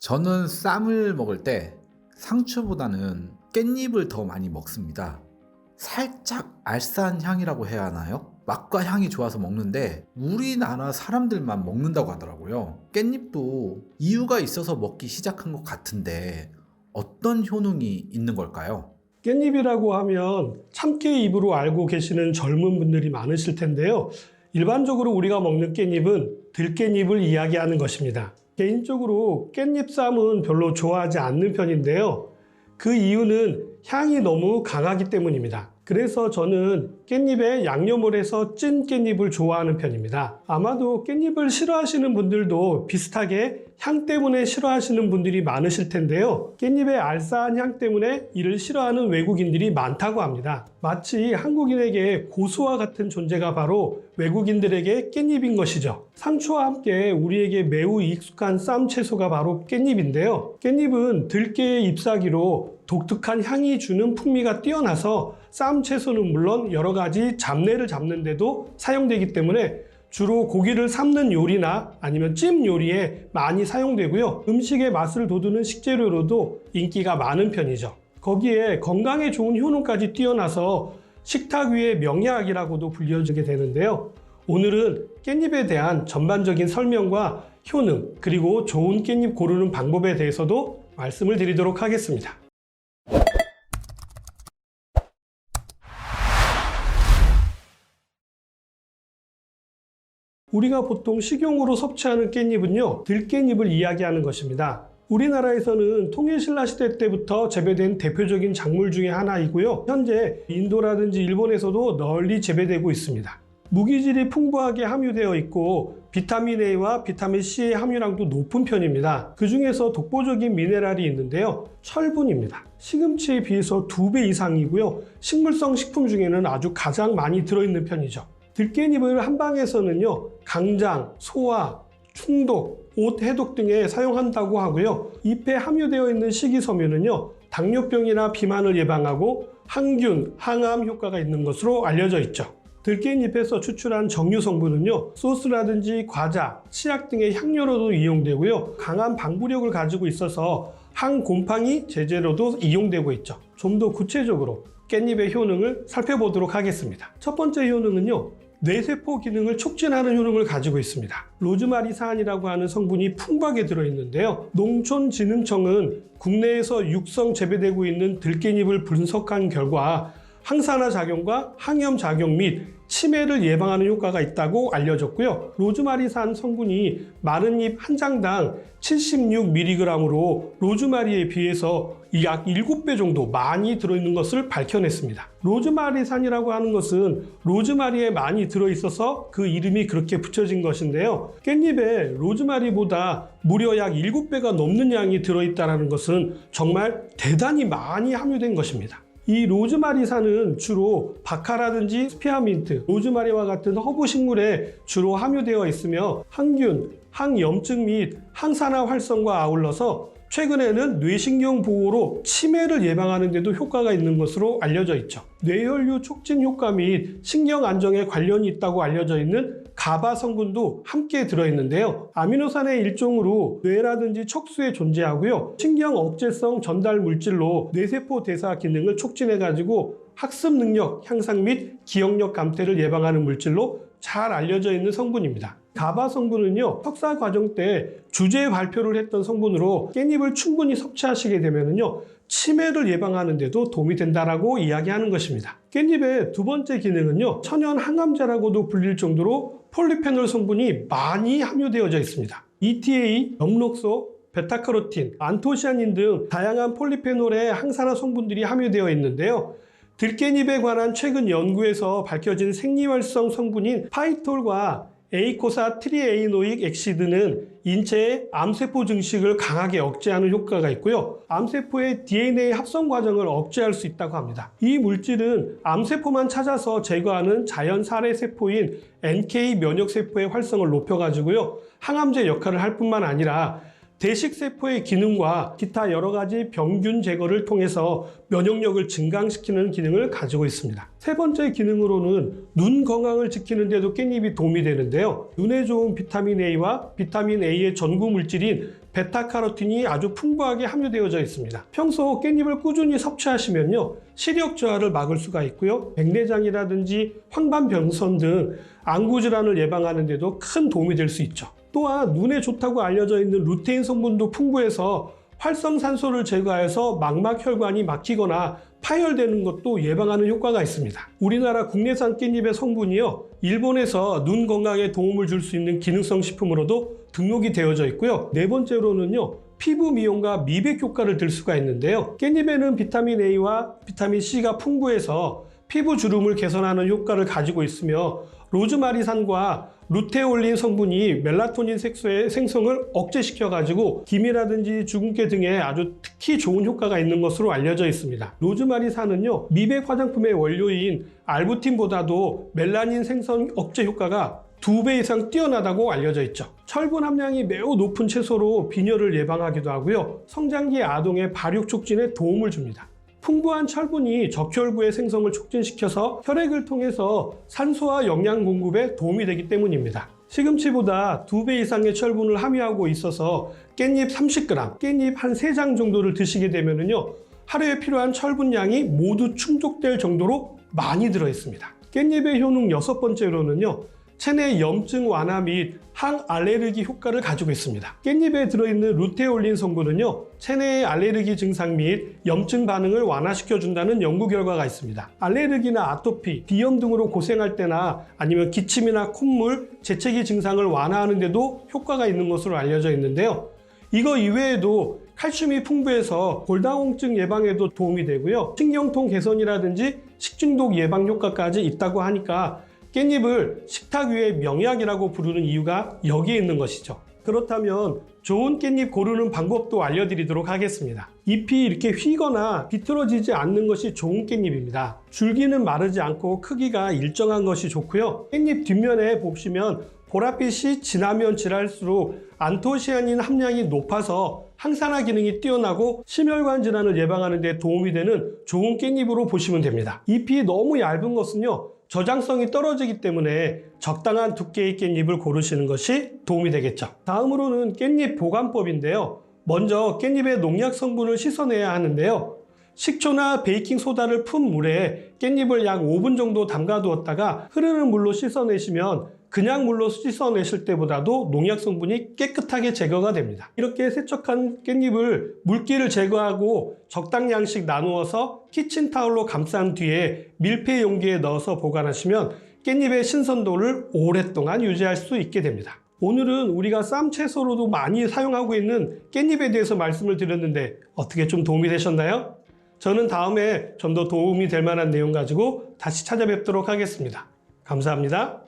저는 쌈을 먹을 때 상추보다는 깻잎을 더 많이 먹습니다. 살짝 알싸한 향이라고 해야 하나요? 맛과 향이 좋아서 먹는데 우리나라 사람들만 먹는다고 하더라고요. 깻잎도 이유가 있어서 먹기 시작한 것 같은데 어떤 효능이 있는 걸까요? 깻잎이라고 하면 참깨 잎으로 알고 계시는 젊은 분들이 많으실 텐데요. 일반적으로 우리가 먹는 깻잎은 들깻잎을 이야기하는 것입니다. 개인적으로 깻잎 쌈은 별로 좋아하지 않는 편인데요. 그 이유는 향이 너무 강하기 때문입니다. 그래서 저는 깻잎에 양념을 해서 찐 깻잎을 좋아하는 편입니다. 아마도 깻잎을 싫어하시는 분들도 비슷하게 향 때문에 싫어하시는 분들이 많으실 텐데요. 깻잎의 알싸한 향 때문에 이를 싫어하는 외국인들이 많다고 합니다. 마치 한국인에게 고수와 같은 존재가 바로 외국인들에게 깻잎인 것이죠. 상추와 함께 우리에게 매우 익숙한 쌈 채소가 바로 깻잎인데요. 깻잎은 들깨의 잎사귀로 독특한 향이 주는 풍미가 뛰어나서 쌈 채소는 물론 여러 가지 잡내를 잡는데도 사용되기 때문에 주로 고기를 삶는 요리나 아니면 찜 요리에 많이 사용되고요. 음식의 맛을 돋우는 식재료로도 인기가 많은 편이죠. 거기에 건강에 좋은 효능까지 뛰어나서 식탁 위의 명약이라고도 불려지게 되는데요. 오늘은 깻잎에 대한 전반적인 설명과 효능, 그리고 좋은 깻잎 고르는 방법에 대해서도 말씀을 드리도록 하겠습니다. 우리가 보통 식용으로 섭취하는 깻잎은요, 들깻잎을 이야기하는 것입니다. 우리나라에서는 통일신라 시대 때부터 재배된 대표적인 작물 중에 하나이고요. 현재 인도라든지 일본에서도 널리 재배되고 있습니다. 무기질이 풍부하게 함유되어 있고 비타민 A와 비타민 C의 함유량도 높은 편입니다. 그 중에서 독보적인 미네랄이 있는데요. 철분입니다. 시금치에 비해서 두 배 이상이고요. 식물성 식품 중에는 아주 가장 많이 들어있는 편이죠. 들깻잎을 한방에서는요, 강장, 소화, 충독, 옷 해독 등에 사용한다고 하고요. 잎에 함유되어 있는 식이섬유는요, 당뇨병이나 비만을 예방하고 항균, 항암 효과가 있는 것으로 알려져 있죠. 들깻잎에서 추출한 정유 성분은요, 소스라든지 과자, 치약 등의 향료로도 이용되고요, 강한 방부력을 가지고 있어서 항곰팡이 제재로도 이용되고 있죠. 좀 더 구체적으로 깻잎의 효능을 살펴보도록 하겠습니다. 첫 번째 효능은요, 뇌세포 기능을 촉진하는 효능을 가지고 있습니다. 로즈마리산이라고 하는 성분이 풍부하게 들어있는데요. 농촌진흥청은 국내에서 육성 재배되고 있는 들깻잎을 분석한 결과 항산화 작용과 항염 작용 및 치매를 예방하는 효과가 있다고 알려졌고요. 로즈마리산 성분이 마른 잎 한 장당 76mg으로 로즈마리에 비해서 약 7배 정도 많이 들어있는 것을 밝혀냈습니다. 로즈마리산이라고 하는 것은 로즈마리에 많이 들어있어서 그 이름이 그렇게 붙여진 것인데요. 깻잎에 로즈마리보다 무려 약 7배가 넘는 양이 들어있다는 것은 정말 대단히 많이 함유된 것입니다. 이 로즈마리산은 주로 바카라든지 스피아민트, 로즈마리와 같은 허브 식물에 주로 함유되어 있으며 항균, 항염증 및 항산화 활성과 아울러서 최근에는 뇌신경 보호로 치매를 예방하는 데도 효과가 있는 것으로 알려져 있죠. 뇌혈류 촉진 효과 및 신경 안정에 관련이 있다고 알려져 있는 가바 성분도 함께 들어있는데요. 아미노산의 일종으로 뇌라든지 척수에 존재하고요. 신경 억제성 전달 물질로 뇌세포 대사 기능을 촉진해가지고 학습 능력 향상 및 기억력 감퇴를 예방하는 물질로 잘 알려져 있는 성분입니다. 가바 성분은요, 석사 과정 때 주제 발표를 했던 성분으로 깻잎을 충분히 섭취하시게 되면요, 치매를 예방하는 데도 도움이 된다라고 이야기하는 것입니다. 깻잎의 두 번째 기능은요, 천연 항암제라고도 불릴 정도로 폴리페놀 성분이 많이 함유되어져 있습니다. ETA, 영록소, 베타카로틴, 안토시아닌 등 다양한 폴리페놀의 항산화 성분들이 함유되어 있는데요. 들깻잎에 관한 최근 연구에서 밝혀진 생리활성 성분인 파이톨과 에이코사 트리에이노익 엑시드는 인체의 암세포 증식을 강하게 억제하는 효과가 있고요. 암세포의 DNA 합성 과정을 억제할 수 있다고 합니다. 이 물질은 암세포만 찾아서 제거하는 자연 살해 세포인 NK 면역 세포의 활성을 높여가지고요. 항암제 역할을 할 뿐만 아니라 대식세포의 기능과 기타 여러 가지 병균 제거를 통해서 면역력을 증강시키는 기능을 가지고 있습니다. 세 번째 기능으로는 눈 건강을 지키는 데도 깻잎이 도움이 되는데요. 눈에 좋은 비타민 A와 비타민 A의 전구 물질인 베타카로틴이 아주 풍부하게 함유되어져 있습니다. 평소 깻잎을 꾸준히 섭취하시면요. 시력 저하를 막을 수가 있고요. 백내장이라든지 황반병선 등 안구 질환을 예방하는 데도 큰 도움이 될 수 있죠. 또한 눈에 좋다고 알려져 있는 루테인 성분도 풍부해서 활성산소를 제거해서 망막 혈관이 막히거나 파열되는 것도 예방하는 효과가 있습니다. 우리나라 국내산 깻잎의 성분이요. 일본에서 눈 건강에 도움을 줄 수 있는 기능성 식품으로도 등록이 되어져 있고요. 네 번째로는요. 피부 미용과 미백 효과를 들 수가 있는데요. 깻잎에는 비타민 A와 비타민 C가 풍부해서 피부 주름을 개선하는 효과를 가지고 있으며 로즈마리산과 루테올린 성분이 멜라토닌 색소의 생성을 억제시켜가지고 기미라든지 주근깨 등에 아주 특히 좋은 효과가 있는 것으로 알려져 있습니다. 로즈마리산은요 미백 화장품의 원료인 알부틴보다도 멜라닌 생성 억제 효과가 두 배 이상 뛰어나다고 알려져 있죠. 철분 함량이 매우 높은 채소로 빈혈을 예방하기도 하고요. 성장기 아동의 발육 촉진에 도움을 줍니다. 풍부한 철분이 적혈구의 생성을 촉진시켜서 혈액을 통해서 산소와 영양 공급에 도움이 되기 때문입니다. 시금치보다 두 배 이상의 철분을 함유하고 있어서 깻잎 30g, 깻잎 한 3장 정도를 드시게 되면요. 하루에 필요한 철분량이 모두 충족될 정도로 많이 들어 있습니다. 깻잎의 효능 여섯 번째로는요. 체내 염증 완화 및 항알레르기 효과를 가지고 있습니다. 깻잎에 들어있는 루테올린 성분은요, 체내의 알레르기 증상 및 염증 반응을 완화시켜준다는 연구 결과가 있습니다. 알레르기나 아토피, 비염 등으로 고생할 때나 아니면 기침이나 콧물, 재채기 증상을 완화하는 데도 효과가 있는 것으로 알려져 있는데요. 이거 이외에도 칼슘이 풍부해서 골다공증 예방에도 도움이 되고요. 신경통 개선이라든지 식중독 예방 효과까지 있다고 하니까 깻잎을 식탁 위의 명약이라고 부르는 이유가 여기에 있는 것이죠. 그렇다면 좋은 깻잎 고르는 방법도 알려드리도록 하겠습니다. 잎이 이렇게 휘거나 비틀어지지 않는 것이 좋은 깻잎입니다. 줄기는 마르지 않고 크기가 일정한 것이 좋고요. 깻잎 뒷면에 보시면 보랏빛이 진하면 진할수록 안토시아닌 함량이 높아서 항산화 기능이 뛰어나고 심혈관 질환을 예방하는 데 도움이 되는 좋은 깻잎으로 보시면 됩니다. 잎이 너무 얇은 것은요. 저장성이 떨어지기 때문에 적당한 두께의 깻잎을 고르시는 것이 도움이 되겠죠. 다음으로는 깻잎 보관법인데요. 먼저 깻잎의 농약 성분을 씻어내야 하는데요. 식초나 베이킹 소다를 푼 물에 깻잎을 약 5분 정도 담가 두었다가 흐르는 물로 씻어내시면 그냥 물로 씻어 내실 때보다도 농약 성분이 깨끗하게 제거가 됩니다. 이렇게 세척한 깻잎을 물기를 제거하고 적당량씩 나누어서 키친타올로 감싼 뒤에 밀폐 용기에 넣어서 보관하시면 깻잎의 신선도를 오랫동안 유지할 수 있게 됩니다. 오늘은 우리가 쌈 채소로도 많이 사용하고 있는 깻잎에 대해서 말씀을 드렸는데 어떻게 좀 도움이 되셨나요? 저는 다음에 좀 더 도움이 될 만한 내용 가지고 다시 찾아뵙도록 하겠습니다. 감사합니다.